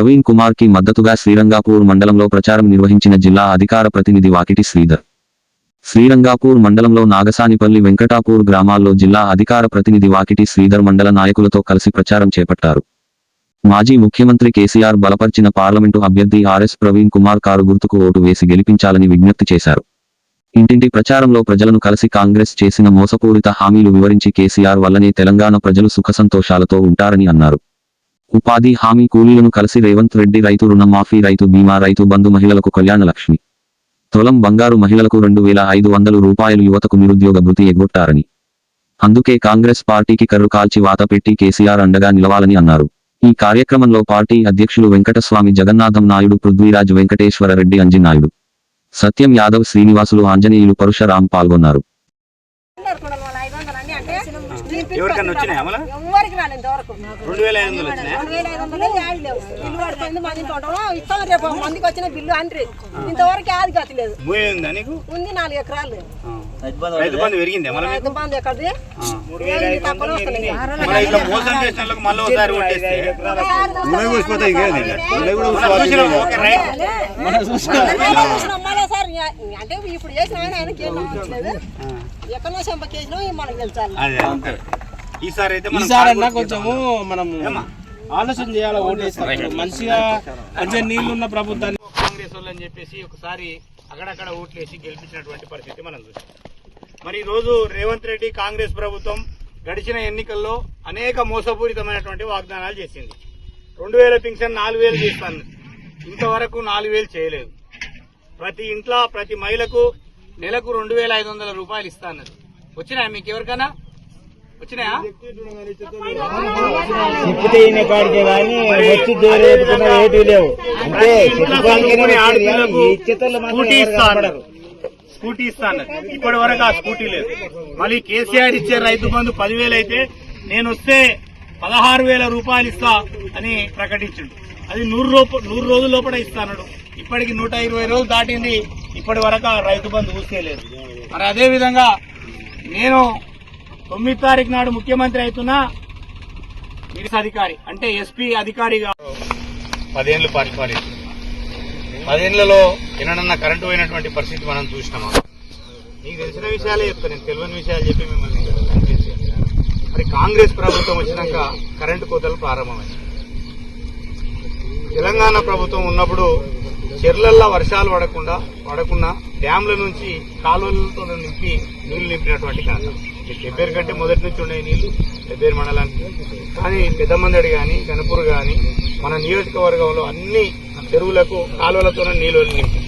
ప్రవీణ్ కుమార్కి మద్దతుగా శ్రీరంగాపూర్ మండలంలో ప్రచారం నిర్వహించిన జిల్లా అధికార ప్రతినిధి వాకిటి శ్రీధర్. శ్రీరంగాపూర్ మండలంలో నాగసానిపల్లి వెంకటాపూర్ గ్రామాల్లో జిల్లా అధికార ప్రతినిధి వాకిటి శ్రీధర్ మండల నాయకులతో కలిసి ప్రచారం చేపట్టారు. మాజీ ముఖ్యమంత్రి కేసీఆర్ బలపర్చిన పార్లమెంటు అభ్యర్థి R S Praveen Kumar car గుర్తుకు ఓటు వేసి గెలిపించాలని విజ్ఞప్తి చేశారు. ఇంటింటి ప్రచారంలో ప్రజలను కలిసి కాంగ్రెస్ చేసిన మోసపూరిత హామీలు వివరించి కేసీఆర్ వల్లనే తెలంగాణ ప్రజలు సుఖసంతోషాలతో ఉంటారని అన్నారు. ఉపాధి హామీ కూలీలను కలిసి రేవంత్ రెడ్డి రైతు రుణమాఫీ రైతు బీమా రైతు బంధు మహిళలకు కళ్యాణ లక్ష్మి. తొలం బంగారు మహిళలకు రెండు వేల ఐదు వందలు రూపాయలు యువతకు నిరుద్యోగ భృతి ఎగ్గొట్టారని. అందుకే కాంగ్రెస్ పార్టీకి కర్రు కాల్చి వాత పెట్టి కేసీఆర్ అండగా నిలవాలని అన్నారు. ఈ కార్యక్రమంలో పార్టీ అధ్యక్షులు వెంకటస్వామి జగన్నాథం నాయుడు పృథ్వీరాజ్ వెంకటేశ్వర రెడ్డి అంజినాయుడు సత్యం యాదవ్ శ్రీనివాసులు ఆంజనేయులు పరుశరాం పాల్గొన్నారు. ఎవరికన్నా వచ్చినాయా అమలా? ఎవరికి రాలేదు రెండు వేల ఐదు వందలు వచ్చినాయా? రెండు వేల ఐదు వందలు యాడ్ లేవు. బిల్లు పడిపోయింది మంది తోటలో. ఇస్తాం రేపు మందికి వచ్చిన బిల్లు అంట్రీ. ఇంతవరకు యాది గతి లేదు. భూమి ఉందా నీకు? ఉంది నాలుగు ఎకరాలు. రైతు బంధు పెరిగిందా మళ్ళీ రైతు బంధు ఎక్కడిది? ఏది తక్కువ వస్తున్నాయి. మళ్ళీ ఇట్లా మోసం చేసిన వాళ్ళకి మళ్ళీ ఒకసారి కొట్టేస్తే? మనం అంటే ఇప్పుడు చేసిన ఆయన ఆయనకి ఏం ఎక్కడో చెంపకేసినాం మనకు అంతే. ఈసారి అయితే మనం ఈసారి అన్నా కొంచెము మనము ఆలోచన చేయాలి ఓటేస్తాం మంచిగా మంచిగా నీళ్ళున్న ప్రభుత్వాన్ని కాంగ్రెస్ వాళ్ళు అని చెప్పేసి ఒకసారి అక్కడక్కడ ఓట్లేసి గెలిపించినటువంటి పరిస్థితి మనం చూసాం. మరి ఈ రోజు రేవంత్ రెడ్డి కాంగ్రెస్ ప్రభుత్వం గడిచిన ఎన్నికల్లో అనేక మోసపూరితమైనటువంటి వాగ్దానాలు చేసింది. రెండు వేల పింఛన్ నాలుగు వేలు చేస్తాను. ఇంతవరకు నాలుగు వేలు చేయలేదు. ప్రతి ఇంట్లో ప్రతి మహిళకు నెలకు రెండు వేల ఐదు వందల రూపాయలు ఇస్తాను. వచ్చినాయా మీకు ఎవరికైనా? వచ్చినాయా? తిప్పితే ఈయన కాడికే కానీ వచ్చి దేరేపుకున్న ఏటి లేవు. అంటే చదువుకునే ఆడపిల్లకు ఇచ్చేతలు స్కూటీ. స్కూటీ ఇస్తా అన్నారు ఇప్పటి వరకు ఆ స్కూటీ లేదు. మళ్ళీ కేసీఆర్ ఇచ్చే రైతు బంధు పదివేలు అయితే నేను వస్తే పదహారు వేల రూపాయలు ఇస్తా అని ప్రకటించిండు. అది నూరు రూప నూరు రోజుల లోపల ఇస్తాడు ఇప్పటికి నూట ఇరవై రోజులు దాటింది. ఇప్పటి వరకు ఆ రైతు బంధు ఊసేయలేదు మరి అదే విధంగా నేను తొమ్మిది తారీఖు నాడు ముఖ్యమంత్రి అవుతున్నా మిరిస్ అధికారి అంటే ఎస్పీ అధికారిగా పదేళ్ళు పరిపాలించింది పదేళ్ళలో ఎన్నడన్నా కరెంటు పోయినటువంటి పరిస్థితి మనం చూసినామా? మీకు తెలిసిన విషయాలే చెప్తాను నేను తెలియని విషయాలు చెప్పి మిమ్మల్ని మరి కాంగ్రెస్ ప్రభుత్వం వచ్చినాక కరెంటు కోతలు ప్రారంభమైంది తెలంగాణ ప్రభుత్వం ఉన్నప్పుడు చెర్లల్లో వర్షాలు పడకుండా పడకుండా డ్యాంల నుంచి కాలువలతో నింపి నీళ్ళు నింపినటువంటి ఘనత. పెబ్బేరు కంటే మొదటి నుంచి ఉండే నీళ్ళు పెబ్బేరు మండలానికి. కానీ పెద్దమందడి కానీ కనుపూరు కానీ మన నియోజకవర్గంలో అన్ని చెరువులకు కాలువలతోనే నీళ్ళు నింపి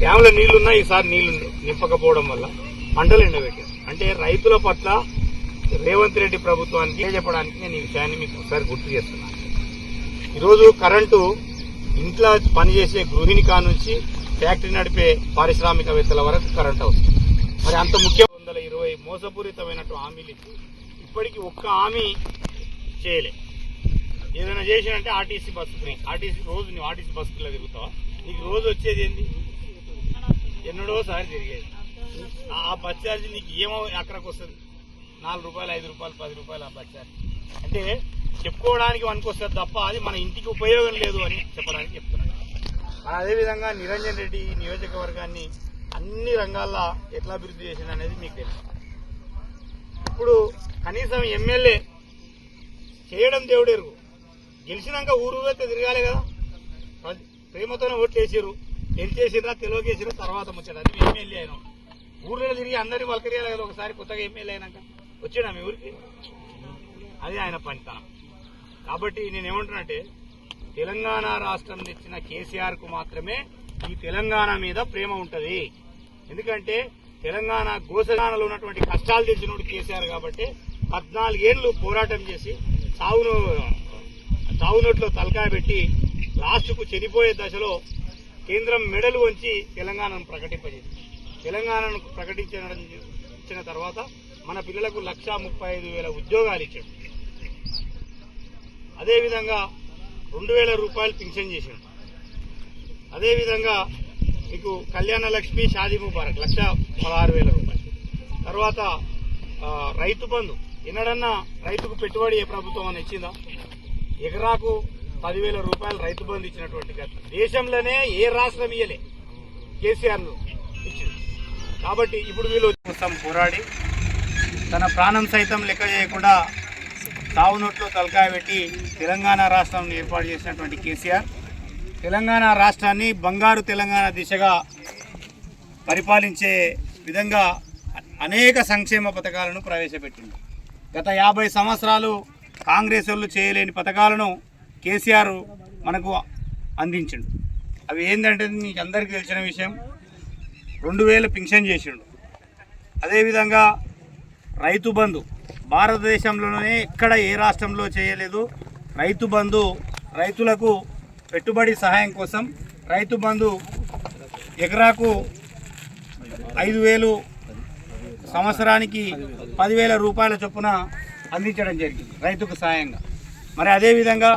డ్యాంలో నీళ్ళున్నా ఈసారి నీళ్ళు నింపకపోవడం వల్ల పంటలు ఎండబెట్టారు. అంటే రైతుల పట్ల రేవంత్ రెడ్డి ప్రభుత్వానికి చెప్పడానికి నేను ఈ విషయాన్ని మీకు ఒకసారి గుర్తు చేస్తున్నాను ఈరోజు కరెంటు ఇంట్లో పనిచేసే గృహిణి కానుంచి ఫ్యాక్టరీ నడిపే పారిశ్రామికవేత్తల వరకు కరెంట్ అవుతుంది మరి అంత ముఖ్యం మోసపూరితమైనట్టు హామీలు ఇచ్చి ఇప్పటికీ ఒక్క హామీ చేయలే. ఏదైనా చేసినంటే ఆర్టీసీ బస్సు ఫ్రీ. ఆర్టీసీ రోజు నువ్వు ఆర్టీసీ బస్సులో తిరుగుతావా? నీకు రోజు వచ్చేది ఏంది? ఎన్నడోసారి తిరిగేది. ఆ బస్ ఛార్జ్ నీకు ఏమో అక్కడికి వస్తుంది. నాలుగు రూపాయలు ఐదు రూపాయలు పది రూపాయలు ఆ బస్ ఛార్జ్. అంటే చెప్పుకోవడానికి వస్తుంది తప్ప అది మన ఇంటికి ఉపయోగం లేదు అని చెప్పడానికి చెప్తున్నాను. అదేవిధంగా నిరంజన్ రెడ్డి ఈ నియోజకవర్గాన్ని అన్ని రంగాల్లో ఎట్లా అభివృద్ధి చేసింది అనేది మీకు తెలుసు. ఇప్పుడు కనీసం ఎమ్మెల్యే చేయడం దేవుడెరుగు. గెలిచినాక ఊరు అయితే తిరగాలి కదా. ప్రేమతోనే ఓట్లు వేసారు గెలిచేసిరా తెలియకేసిరా తర్వాత ముచ్చాడు అది ఎమ్మెల్యే అయినా. ఊర్లో తిరిగి అందరినీ వలకరియాలి కదా ఒకసారి. కొత్తగా ఎమ్మెల్యే అయినాక. వచ్చాడు మీ ఊరికి? అది ఆయన పనితనం. కాబట్టి నేను తెలంగాణ రాష్ట్రం తెచ్చిన కేసీఆర్కు మాత్రమే ఈ తెలంగాణ మీద ప్రేమ ఉంటది. ఎందుకంటే తెలంగాణ గోసగానలో ఉన్నటువంటి కష్టాలు తెలిసినోడు కేసీఆర్ కాబట్టి పద్నాలుగేళ్ళు పోరాటం చేసి చావును చావునోట్లో తలకాయ పెట్టి లాస్ట్కు చనిపోయే దశలో కేంద్రం మెడలు వంచి తెలంగాణను ప్రకటింపజేసింది. తెలంగాణను ప్రకటించిన ఇచ్చిన తర్వాత మన పిల్లలకు లక్షా ముప్పై ఐదు వేల ఉద్యోగాలు ఇచ్చాడు. అదేవిధంగా రెండు వేల రూపాయలు పింఛన్ చేశాడు. అదేవిధంగా మీకు కళ్యాణ లక్ష్మి షాదీ ముబారక్ లక్ష పదహారు వేల రూపాయలు. తర్వాత రైతు బంధు. ఎన్నడన్నా రైతుకు పెట్టుబడి ఏ ప్రభుత్వం అని ఇచ్చిందా? ఎకరాకు పదివేల రూపాయలు రైతు బంధు ఇచ్చినటువంటి దేశంలోనే ఏ రాష్ట్రం ఇయ్యలే. కేసీఆర్ ఇచ్చింది. కాబట్టి ఇప్పుడు వీళ్ళు కోసం పోరాడి తన ప్రాణం సైతం లెక్క చేయకుండా తావునోట్లో తలకాయ పెట్టి తెలంగాణ రాష్ట్రం ఏర్పాటు చేసినటువంటి కేసీఆర్ తెలంగాణ రాష్ట్రాన్ని బంగారు తెలంగాణ దిశగా పరిపాలించే విధంగా అనేక సంక్షేమ పథకాలను ప్రవేశపెట్టింది. గత యాభై సంవత్సరాలు కాంగ్రెస్ వాళ్ళు చేయలేని పథకాలను కేసీఆర్ మనకు అందించిండు. అవి ఏంటంటే మీకు అందరికీ తెలిసిన విషయం రెండు వేలు పింఛన్ చేసిండు. అదేవిధంగా రైతు బంధు భారతదేశంలోనే ఎక్కడ ఏ రాష్ట్రంలో చేయలేదు రైతు బంధు రైతులకు పెట్టుబడి సహాయం కోసం రైతు బంధు ఎకరాకు ఐదు వేలు సంవత్సరానికి పదివేల రూపాయల చొప్పున అందించడం జరిగింది రైతుకు సహాయంగా. మరి అదేవిధంగా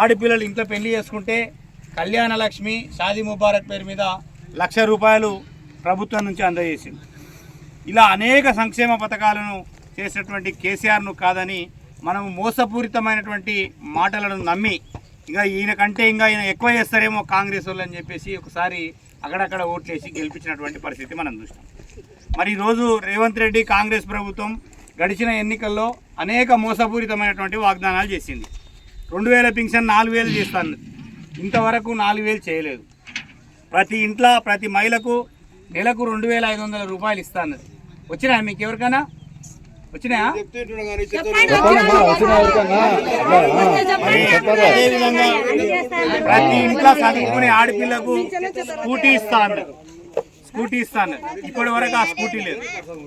ఆడపిల్లలు ఇంట్లో పెళ్ళి చేసుకుంటే కళ్యాణ లక్ష్మి షాదీ ముబారక్ పేరు మీద లక్ష రూపాయలు ప్రభుత్వం నుంచి అందజేసింది. ఇలా అనేక సంక్షేమ పథకాలను చేసినటువంటి కేసీఆర్ను కాదని మనం మోసపూరితమైనటువంటి మాటలను నమ్మి ఇంకా ఈయన కంటే ఇంకా ఈయన ఎక్కువ చేస్తారేమో కాంగ్రెస్ వాళ్ళు అని చెప్పేసి ఒకసారి అక్కడక్కడ ఓట్లేసి గెలిపించినటువంటి పరిస్థితి మనం చూస్తాం మరి ఈరోజు రేవంత్ రెడ్డి కాంగ్రెస్ ప్రభుత్వం గడిచిన ఎన్నికల్లో అనేక మోసపూరితమైనటువంటి వాగ్దానాలు చేసింది. రెండు వేల పింఛన్ నాలుగు వేలు చేస్తాను. ఇంతవరకు నాలుగు వేలు చేయలేదు. ప్రతి ఇంట్లో ప్రతి మహిళకు నెలకు రెండు వేల ఐదు వందల రూపాయలు ఇస్తాను. వచ్చినా మీకు ఎవరికైనా? ప్రతి ఇంట్లో చదువుకునే ఆడపిల్లకు స్కూటీ ఇస్తాను. స్కూటీ ఇస్తాను. ఇప్పటి వరకు ఆ స్కూటీ లేదు.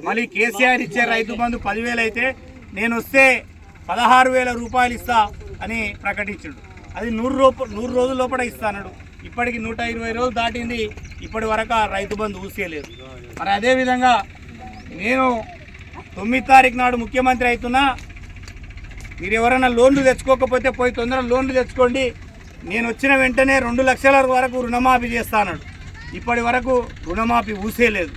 మళ్ళీ కేసీఆర్ ఇచ్చే రైతు బంధు పదివేలు అయితే నేను వస్తే పదహారు వేల రూపాయలు ఇస్తా అని ప్రకటించాడు. అది నూరు రూప నూరు రోజుల లోపల ఇస్తాడు ఇప్పటికి నూట ఇరవై రోజులు దాటింది. ఇప్పటి వరకు ఆ రైతు బంధు ఊసేయలేదు మరి అదేవిధంగా నేను తొమ్మిది తారీఖు నాడు ముఖ్యమంత్రి అవుతున్నా మీరు ఎవరైనా లోన్లు తెచ్చుకోకపోతే పోయి తొందరగా లోన్లు తెచ్చుకోండి. నేను వచ్చిన వెంటనే రెండు లక్షల వరకు రుణమాఫీ చేస్తాను ఇప్పటి వరకు రుణమాఫీ ఊసేయలేదు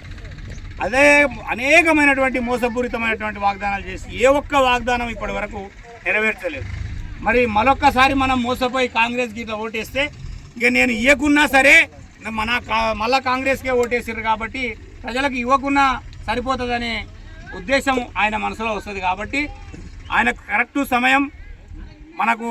అదే అనేకమైనటువంటి మోసపూరితమైనటువంటి వాగ్దానాలు చేసి ఏ ఒక్క వాగ్దానం ఇప్పటి వరకు నెరవేర్చలేదు. మరి మరొక్కసారి మనం మోసపోయి కాంగ్రెస్ గీత ఓటేస్తే ఇక నేను ఇవ్వకున్నా సరే మన కా- మళ్ళా కాంగ్రెస్కే ఓటేసారు కాబట్టి ప్రజలకు ఇవ్వకున్నా సరిపోతుందనే ఉద్దేశం ఆయన మనసులో వస్తుంది కాబట్టి ఆయన కరెక్ట్ సమయం మనకు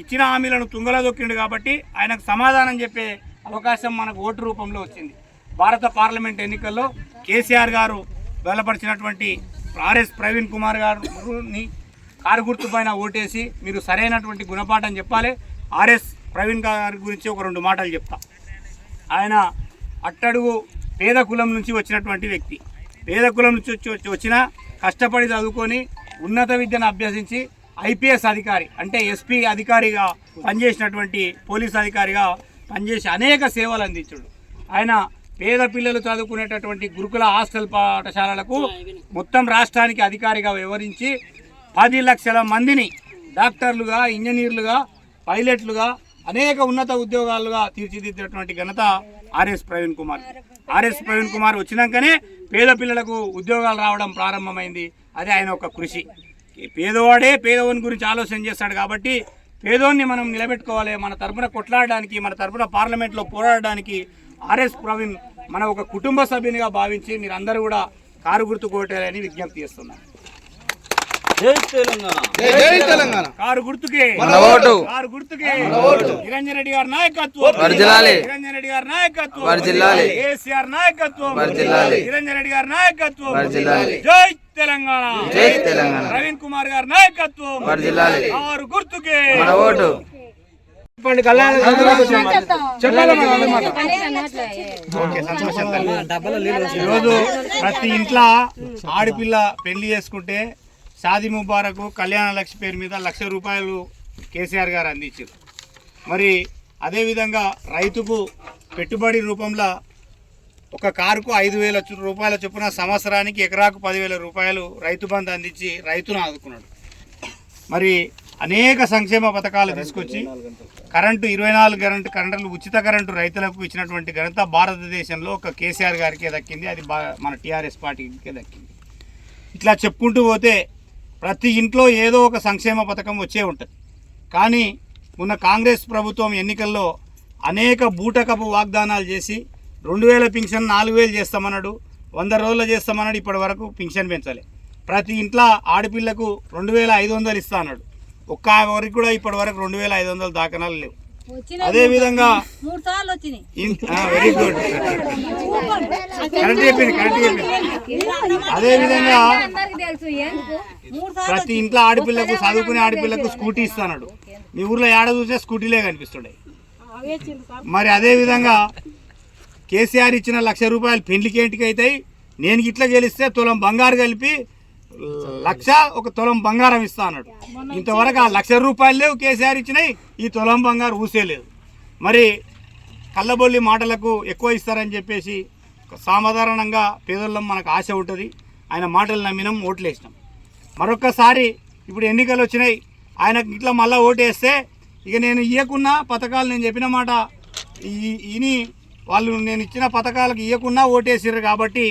ఇచ్చిన హామీలను తుంగలో దొక్కిండు కాబట్టి ఆయనకు సమాధానం చెప్పే అవకాశం మనకు ఓటు రూపంలో వచ్చింది. భారత పార్లమెంట్ ఎన్నికల్లో కేసీఆర్ గారు బలపరిచినటువంటి ఆర్ఎస్ ప్రవీణ్ కుమార్ గారుని కారు గుర్తు పైన ఓటేసి మీరు సరైనటువంటి గుణపాఠం చెప్పాలి. ఆర్ఎస్ ప్రవీణ్ గారి గురించి ఒక రెండు మాటలు చెప్తా. ఆయన అట్టడుగు పేద కులం నుంచి వచ్చినటువంటి వ్యక్తి. పేద కులం నుంచి వచ్చి వచ్చిన కష్టపడి చదువుకొని ఉన్నత విద్యను అభ్యసించి ఐపీఎస్ అధికారి అంటే ఎస్పీ అధికారిగా పనిచేసినటువంటి పోలీస్ అధికారిగా పనిచేసి అనేక సేవలు అందించాడు. ఆయన పేద పిల్లలు చదువుకునేటటువంటి గురుకుల హాస్టల్ పాఠశాలలకు మొత్తం రాష్ట్రానికి అధికారిగా వివరించి పది లక్షల మందిని డాక్టర్లుగా ఇంజనీర్లుగా పైలట్లుగా అనేక ఉన్నత ఉద్యోగాలుగా తీర్చిదిద్దినటువంటి ఘనత R S Praveen Kumar. R S Praveen Kumar వచ్చినాకనే పేద పిల్లలకు ఉద్యోగాలు రావడం ప్రారంభమైంది. అదే ఆయన ఒక కృషి. ఈ పేదవాడే పేదవాని గురించి ఆలోచన చేస్తాడు కాబట్టి పేదోన్ని మనం నిలబెట్టుకోవాలి. మన తరపున కొట్లాడడానికి మన తరపున పార్లమెంట్లో పోరాడడానికి ఆర్ఎస్ ప్రవీణ్ మన ఒక కుటుంబ సభ్యునిగా భావించి మీరందరూ కూడా కారు గుర్తు కొట్టాలని విజ్ఞప్తి చేస్తున్నాను కారు గుర్తుకే. కారు గుర్తుకే. నిరంజన్ రెడ్డి గారి నాయకత్వం. నిరంజన్ రెడ్డి గారి నాయకత్వం. కేసీఆర్ నాయకత్వం. నిరంజన్ రెడ్డి గారి నాయకత్వం. జై తెలంగాణ. జై తెలంగాణ. ప్రవీణ్ కుమార్ గారి నాయకత్వం. కారు గుర్తుకే. ఓకే, సంతోషం తల్లి. ఈరోజు ప్రతి ఇంట్లో ఆడపిల్ల పెళ్ళి చేసుకుంటే షాది ముబారకు కళ్యాణ లక్ష్మి పేరు మీద లక్ష రూపాయలు కేసీఆర్ గారు అందించారు. మరి అదేవిధంగా రైతుకు పెట్టుబడి రూపంలో ఒక కారుకు ఐదు వేల రూపాయల చొప్పున సంవత్సరానికి ఎకరాకు పదివేల రూపాయలు రైతు బంధు అందించి రైతును ఆదుకున్నాడు. మరి అనేక సంక్షేమ పథకాలు తీసుకొచ్చి కరెంటు ఇరవై నాలుగు కరెంటు కరెంటు ఉచిత కరెంటు రైతులకు ఇచ్చినటువంటి ఘనత భారతదేశంలో ఒక కేసీఆర్ గారికే దక్కింది. అది మన టీఆర్ఎస్ పార్టీకే దక్కింది. ఇట్లా చెప్పుకుంటూ పోతే ప్రతి ఇంట్లో ఏదో ఒక సంక్షేమ పథకం వచ్చే ఉంటుంది. కానీ ఉన్న కాంగ్రెస్ ప్రభుత్వం ఎన్నికల్లో అనేక బూటకపు వాగ్దానాలు చేసి రెండు వేల పింఛన్ నాలుగు వేలు చేస్తామన్నాడు వంద రోజులు చేస్తామన్నాడు ఇప్పటి వరకు పింఛన్ పెంచాలి. ప్రతి ఇంట్లో ఆడపిల్లకు రెండు వేల ఐదు వందలు ఇస్తా అన్నాడు. ఒక్క వరకు కూడా ఇప్పటి వరకు రెండు వేల ఐదు వందలు దాఖనాలు లేవు. అదే విధంగా మూడు సార్లు వచ్చినాయి. వెరీ గుడ్ కరెక్ట్ చెప్పింది కరెక్ట్ చెప్పింది అదే విధంగా ప్రతి ఇంట్లో ఆడపిల్లకు చదువుకునే ఆడపిల్లకు స్కూటీ ఇస్తాడు మీ ఊర్లో ఏడ చూస్తే స్కూటీలే కనిపిస్తుండే. మరి అదే విధంగా కేసీఆర్ ఇచ్చిన లక్ష రూపాయలు పెళ్ళికి ఏంటికి అవుతాయి నేను ఇట్లా గెలిస్తే తులం బంగారు కలిపి లక్ష ఒక తులం బంగారం ఇస్తా అన్నాడు. ఇంతవరకు ఆ లక్ష రూపాయలు లేవు కేసీఆర్ ఇచ్చినాయి ఈ తులం బంగారు ఊసేలేదు మరి కళ్ళబొల్లి మాటలకు ఎక్కువ ఇస్తారని చెప్పేసి సాధారణంగా పేదల్లో మనకు ఆశ ఉంటుంది. ఆయన మాటలు నమ్మినాం ఓట్లేసినాం. మరొక్కసారి ఇప్పుడు ఎన్నికలు వచ్చినాయి ఆయనకు ఇట్లా మళ్ళీ ఓటేస్తే ఇక నేను ఇయ్యకున్నా పథకాలు నేను చెప్పిన మాట ఈ- ఇని వాళ్ళు నేను ఇచ్చిన పథకాలకు ఇయ్యకున్నా ఓటేసిర్రు కాబట్టి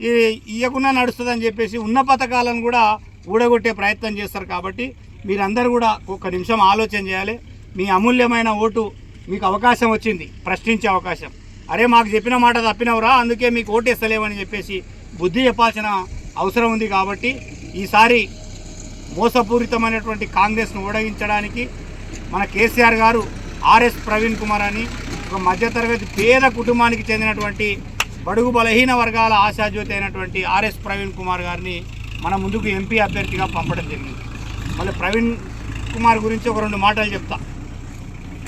ఈ ఇయ్యకున్నా నడుస్తుందని చెప్పేసి ఉన్న పథకాలను కూడా ఊడగొట్టే ప్రయత్నం చేస్తారు కాబట్టి మీరందరూ కూడా ఒక నిమిషం ఆలోచన చేయాలి. మీ అమూల్యమైన ఓటు మీకు అవకాశం వచ్చింది ప్రశ్నించే అవకాశం. అరే మాకు చెప్పిన మాట తప్పినవరా అందుకే మీకు ఓటేస్తలేమని చెప్పేసి బుద్ధి చెప్పాల్సిన అవసరం ఉంది కాబట్టి ఈసారి మోసపూరితమైనటువంటి కాంగ్రెస్ను ఓడగించడానికి మన కేసీఆర్ గారు ఆర్ఎస్ ప్రవీణ్ కుమార్ అని ఒక మధ్యతరగతి పేద కుటుంబానికి చెందినటువంటి బడుగు బలహీన వర్గాల ఆశాజ్యోతి అయినటువంటి ఆర్ఎస్ ప్రవీణ్ కుమార్ గారిని మన ముందుకు ఎంపీ అభ్యర్థిగా పంపడం జరిగింది. మళ్ళీ ప్రవీణ్ కుమార్ గురించి ఒక రెండు మాటలు చెప్తా.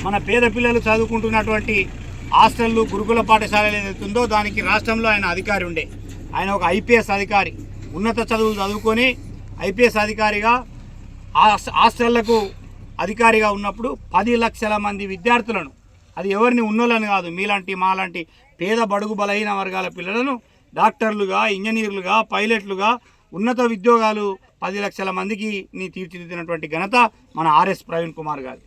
మన పేద పిల్లలు చదువుకుంటున్నటువంటి హాస్టళ్ళు గురుకుల పాఠశాలలు ఏదైతే ఉందో దానికి రాష్ట్రంలో ఆయన అధికారి ఉండే. ఆయన ఒక ఐపీఎస్ అధికారి. ఉన్నత చదువులు చదువుకొని ఐపీఎస్ అధికారిగా హాస్టళ్ళకు అధికారిగా ఉన్నప్పుడు పది లక్షల మంది విద్యార్థులను అది ఎవరిని ఉన్నోళ్ళని కాదు. మీలాంటి మాలాంటి పేద బడుగు బలహీన వర్గాల పిల్లలను డాక్టర్లుగా ఇంజనీర్లుగా పైలట్లుగా ఉన్నత ఉద్యోగాలు పది లక్షల మందికి నీ తీర్చిదిద్దినటువంటి ఘనత మన ఆర్ఎస్ ప్రవీణ్ కుమార్ గారు.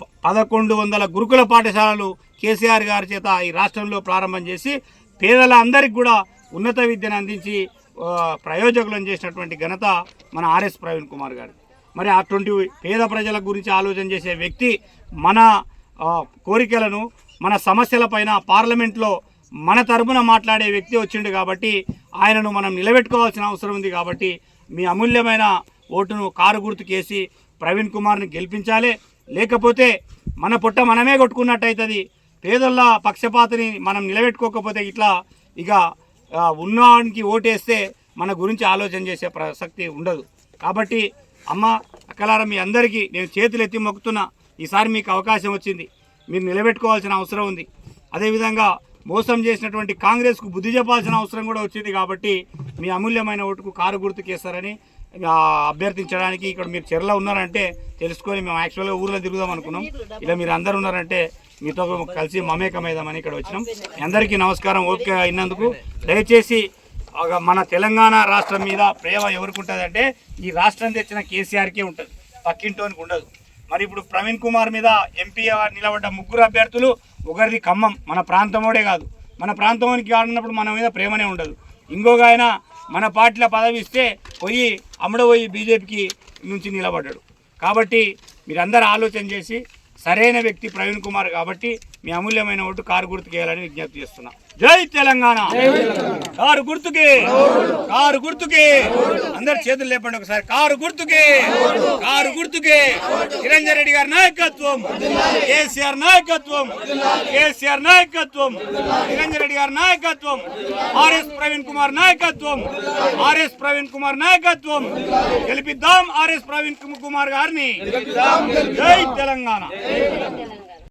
ప- పదకొండు వందల గురుకుల పాఠశాలలు కేసీఆర్ గారి చేత ఈ రాష్ట్రంలో ప్రారంభం చేసి పేదల అందరికి కూడా ఉన్నత విద్యను అందించి ప్రయోజకులను చేసినటువంటి ఘనత మన ఆర్ఎస్ ప్రవీణ్ కుమార్ గారు. మరి అటువంటి పేద ప్రజల గురించి ఆలోచన చేసే వ్యక్తి మన కోరికలను మన సమస్యలపైన పార్లమెంట్లో మన తరపున మాట్లాడే వ్యక్తి వచ్చిండు కాబట్టి ఆయనను మనం నిలబెట్టుకోవాల్సిన అవసరం ఉంది కాబట్టి మీ అమూల్యమైన ఓటును కారు గుర్తుకేసి ప్రవీణ్ కుమార్ని గెలిపించాలి. లేకపోతే మన పొట్ట మనమే కొట్టుకున్నట్టయితుంది. పేదల పక్షపాతని మనం నిలబెట్టుకోకపోతే ఇట్లా ఇక ఉన్నానికి ఉన్నవానికి ఓటేస్తే మన గురించి ఆలోచన చేసే ప్రసక్తి ఉండదు. కాబట్టి అమ్మ అక్కలారా మీ అందరికీ నేను చేతులు ఎత్తి మొక్కుతున్నా. ఈసారి మీకు అవకాశం వచ్చింది. మీరు నిలబెట్టుకోవాల్సిన అవసరం ఉంది. అదేవిధంగా మోసం చేసినటువంటి కాంగ్రెస్కు బుద్ధి చెప్పాల్సిన అవసరం కూడా వచ్చింది కాబట్టి మీ అమూల్యమైన ఓటుకు కారు గుర్తుకేస్తారని అభ్యర్థించడానికి ఇక్కడ మీరు చెరలో ఉన్నారంటే తెలుసుకొని మేము యాక్చువల్గా ఊర్లో తిరుగుదాం అనుకున్నాం. ఇలా మీరు అందరు ఉన్నారంటే మీతో కలిసి మమేకమైదామని ఇక్కడ వచ్చినాం. అందరికీ నమస్కారం. ఓపిక అయినందుకు దయచేసి మన తెలంగాణ రాష్ట్రం మీద ప్రేమ ఎవరికి ఉంటుంది అంటే ఈ రాష్ట్రం తెచ్చిన కేసీఆర్కే ఉంటుంది. పక్కింటోనికి ఉండదు. మరి ఇప్పుడు ప్రవీణ్ కుమార్ మీద ఎంపీ నిలబడ్డ ముగ్గురు అభ్యర్థులు ఒకరిది ఖమ్మం మన ప్రాంతమోడే కాదు. మన ప్రాంతానికి ఆడినప్పుడు మన మీద ప్రేమనే ఉండదు. ఇంకొక ఆయన మన పార్టీలో పదవి ఇస్తే పోయి అమ్మడపోయి బీజేపీకి నుంచి నిలబడ్డాడు. కాబట్టి మీరందరూ ఆలోచన చేసి సరైన వ్యక్తి ప్రవీణ్ కుమార్ కాబట్టి మీ అమూల్యమైన ఓటు కారు గుర్తుకేయాలని విజ్ఞప్తి చేస్తున్నా. జై తెలంగాణ! కారు గుర్తుకి! కారు గుర్తుకి! అందరు చేతులు లేపండి ఒకసారి. కారు గుర్తుకి! కారు గుర్తుకి! నిరంజన్ రెడ్డి గారి నాయకత్వం! కేసీఆర్ నాయకత్వం! కేసీఆర్ నాయకత్వం! నిరంజన్ రెడ్డి గారి నాయకత్వం! ఆర్ఎస్ ప్రవీణ్ కుమార్ నాయకత్వం! ఆర్ఎస్ ప్రవీణ్ కుమార్ నాయకత్వం! గెలిపిద్దాం ఆర్ఎస్ ప్రవీణ్ కుమార్ గారిని! జై తెలంగాణ!